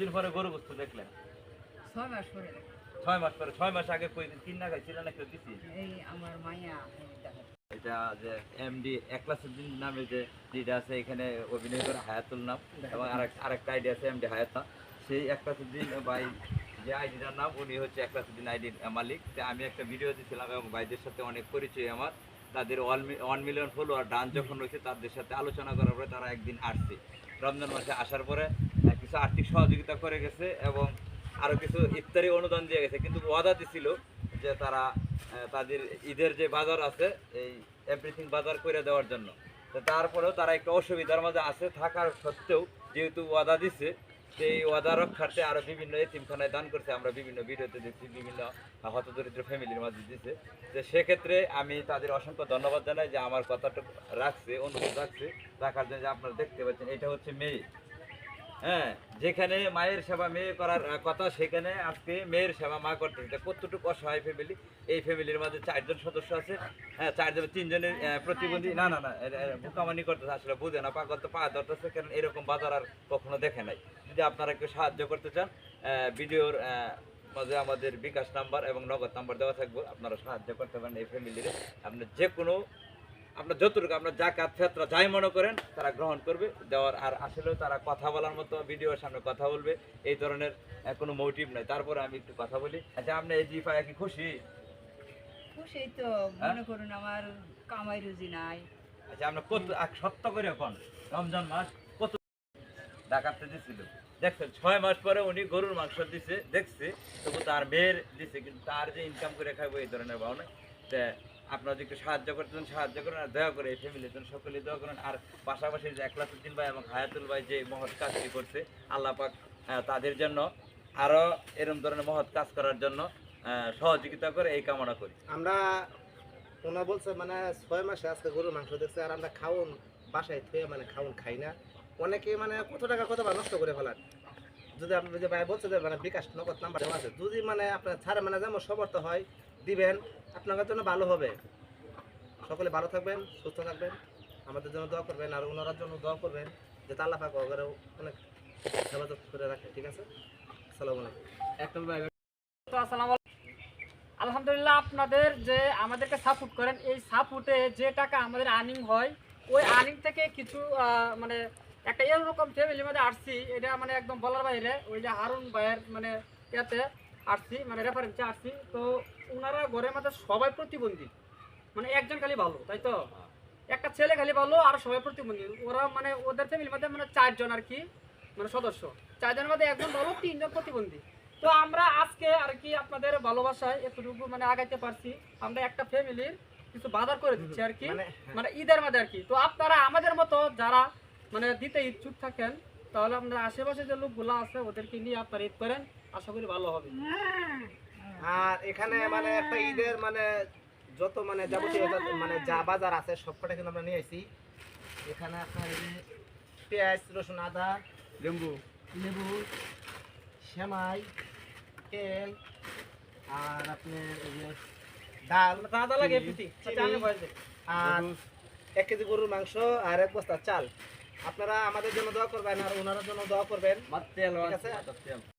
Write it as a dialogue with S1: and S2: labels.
S1: দিন পরে গরু গোস্ত দেখলেন?
S2: ছয় মাস পরে।
S1: ছয় মাস পরে ছয় মাস আগে কই তিন না খাইছিল না কেউ দিছি?
S2: এই আমার মাইয়া
S1: এটা যে এমডি একলাসুদ্দিন নামে যে আছে এখানে অভিনয় করে হায়াতুল নাম এবং আরেক আরেকটা আইডি আছে এমডি হায়াত। সেই একলাসুদ্দিন ভাই যে আইডিটার নাম উনি হচ্ছে একলাসুদ্দিন আইডির মালিক। আমি একটা ভিডিও দিয়েছিলাম এবং ভাইদের সাথে অনেক পরিচয় আমার। তাদের ওয়ান মিলিয়ন ফলোয়ার ডান যখন রয়েছে তাদের সাথে আলোচনা করার পরে তারা একদিন আসছে। রমজান মাসে আসার পরে কিছু আর্থিক সহযোগিতা করে গেছে এবং আরও কিছু ইফতারি অনুদান দিয়ে গেছে। কিন্তু ওয়াদা দিছিল যে তারা তাদের ঈদের যে বাজার আছে, এই এভরিথিং বাজার করে দেওয়ার জন্য। তারপরেও তারা একটু অসুবিধার মাঝে আছে, থাকার সত্ত্বেও যেহেতু ওয়াদা দিছে সেই ওয়াদা রক্ষার্থে আরও বিভিন্ন এতিমখানায় দান করছে। আমরা বিভিন্ন ভিডিওতে দেখছি, বিভিন্ন হতদরিদ্র ফ্যামিলির মাঝে দিছে। যে সেক্ষেত্রে আমি তাদের অসংখ্য ধন্যবাদ জানাই যে আমার কথাটা রাখছে, অনুরোধ রাখছে, রাখার জন্য যে আপনারা দেখতে পাচ্ছেন, এটা হচ্ছে মেয়ে। হ্যাঁ যেখানে মায়ের সেবা মেয়ে করার কথা, সেখানে আজকে মেয়ের সেবা মা করতেছে কতটুকু অসহায় ফ্যামিলি এই ফ্যামিলির মাঝে চারজন সদস্য আছে। হ্যাঁ চারজন, তিনজনের প্রতিবন্ধী। না না না বোকামানি করতেছে, আসলে বুঝে না, পাগল তো পা ধরতেছে কারণ এরকম বাজার আর কখনো দেখে নাই। যদি আপনারা একটু সাহায্য করতে চান ভিডিওর মাঝে আমাদের বিকাশ নাম্বার এবং নগদ নাম্বার দেওয়া থাকবে, আপনারা সাহায্য করতে পারেন এই ফ্যামিলির আপনি যে কোনো আপনার যতটুকু আপনার জাকাত ফেতরা যাই মনে করেন তারা গ্রহণ করবে দেওয়ার আর আসলেও তারা কথা বলার মতো ভিডিওর সামনে কথা বলবে এই ধরনের কোনো মোটিভ নাই। তারপরে আমি একটু কথা বলি। আচ্ছা আপনি এই জি পায় কি খুশি?
S2: খুশি তো
S1: হ্যাঁ?
S2: মনে করুন আমার কামাই রুজি নাই।
S1: আচ্ছা আপনি কত সত্য করে এখন রমজান মাস কত ডাকাতে দিছিল। দেখছেন ছয় মাস পরে উনি গরুর মাংস দিছে দেখছে তবু তার মেয়ের দিছে কিন্তু তার যে ইনকাম করে খাইবো এই ধরনের ভাবনা আপনারা যদি একটু সাহায্য করতেন সাহায্য করেন আর দয়া করে এই ফ্যামিলির জন্য সকলে দোয়া করেন। আর পাশাপাশি যে একলাসুদ্দিন ভাই এবং হায়াতুল ভাই যে মহৎ কাজটি করছে, আল্লাহ পাক তাদের জন্য আরও এরকম ধরনের মহৎ কাজ করার জন্য সহযোগিতা করে এই কামনা করি।
S3: আমরা, ওনা বলছে মানে ছয় মাসে আজকে গরুর মাংস দেখছে, আর আমরা খাওন, বাসায় থুয়ে মানে খাওন খাই না। অনেকে মানে কত টাকা কত বার নষ্ট করে ফেলান। যদি আপনি যে ভাই বলছে যে মানে বিকাশ নগদ নাম্বার আছে, যদি মানে আপনার ছাড়ে মানে যেমন সমর্থ হয় দিবেন, আপনাদের জন্য ভালো হবে। সকলে ভালো থাকবেন, সুস্থ থাকবেন। আমাদের জন্য দোয়া করবেন আর ওনার জন্য দোয়া করবেন যে তাল্লা পাক ওগরে অনেক হেফাজত করে রাখে, ঠিক আছে? আসসালামু আলাইকুম।
S4: ভাই, তো আসসালামু। আলহামদুলিল্লাহ আপনাদের যে আমাদেরকে সাপোর্ট করেন, এই সাপোর্টে যে টাকা আমাদের আর্নিং হয়, ওই আর্নিং থেকে কিছু মানে একটা এরকম ফ্যামিলির মধ্যে আসছি, এটা মানে একদম বলার বাইরে, ওই যে হারুন ভাইয়ের মানে ইয়াতে আসছি মানে রেফারেন্সে আসছি। তো ওনারা ঘরের মধ্যে সবাই প্রতিবন্ধী। মানে একজন খালি ভালো তাই তো? একটা ছেলে খালি ভালো আর সবাই প্রতিবন্ধী। ওরা মানে ওদের ফ্যামিলির মধ্যে মানে চারজন আর কি মানে সদস্য। চারজনের মধ্যে একজন ভালো তিনজন প্রতিবন্ধী। তো আমরা আজকে আর কি আপনাদের ভালোবাসায় এতটুকু মানে আগাইতে পারছি। আমরা একটা ফ্যামিলির কিছু বাজার করে দিচ্ছি আর কি।
S3: মানে
S4: মানে ঈদের মধ্যে আর কি। তো আপনারা আমাদের মতো যারা মানে দিতে ইচ্ছুক থাকেন তাহলে আপনার আশেপাশে যে লোকগুলো আছে ওদেরকে নিয়ে আপনারা ঈদ করেন। আশা করি ভালো হবে।
S3: আর এখানে মানে একটা ঈদের মানে যত মানে যাবতীয় মানে যা বাজার আছে সবকটা কিন্তু আমরা নিয়ে আসি এখানে আপনার এই পেঁয়াজ রসুন আদা লেবু। লেবু সেমাই তেল আর আপনার এই যে ডাল
S4: দাদা লাগে আচ্ছা।
S3: আর এক কেজি গরুর মাংস আর এক বস্তা চাল। আপনারা আমাদের জন্য দোয়া করবেন আর ওনার জন্য দোয়া করবেন।
S1: মাত্র তেল
S3: ঠিক আছে?
S1: তেল।